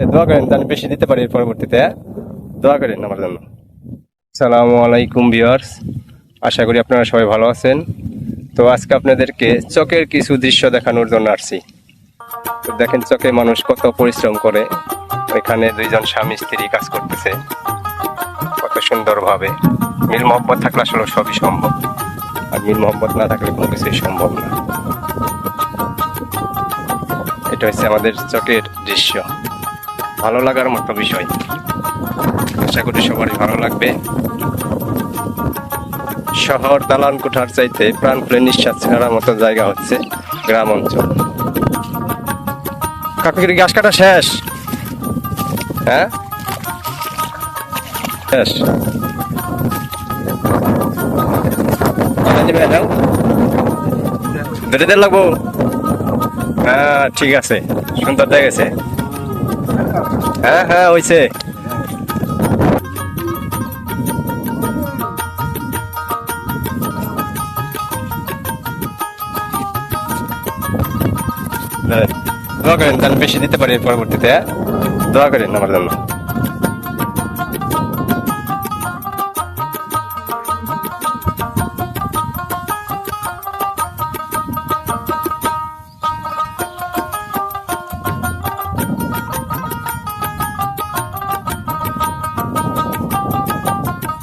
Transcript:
দোয়া করেন যেন বেশি দিতে পারি পরবর্তীতে? দোয়া করেন আমার জন্য। সালামু আলাইকুম ভিউয়ার্স, আশা করি আপনারা সবাই ভালো আছেন। তো আজকে আপনাদেরকে চকের কিছু দৃশ্য দেখানোর জন্য আসছি। তো দেখেন চকে মানুষ কত পরিশ্রম করে। এখানে দুইজন স্বামী স্ত্রী কাজ করতেছে। কত সুন্দরভাবে। মিল মোহাম্মদ থাকলে আসলে সবই সম্ভব। আর মিল মোহাম্মদ না থাকলে কোনো কিছুই সম্ভব না। এটা হচ্ছে আমাদের চকের দৃশ্য। ভালো লাগার মতো বিষয়। আশা করি সবারই ভালো লাগবে। শহর দালান কোঠার চাইতে প্রাণ খুলে নিঃশ্বাস ছাড়ার মতো জায়গা হচ্ছে গ্রাম অঞ্চল। কাকুকির গাছ কাটা শেষ? হ্যাঁ? শেষ। লাগবো। হ্যাঁ ঠিক আছে। সুন্দর গেছে হ্যাঁ হ্যাঁ হয়েছে দোয়া করেন, তাহলে বেশি দিতে পারি পরবর্তীতে হ্যাঁ? দোয়া করেন আমার জন্য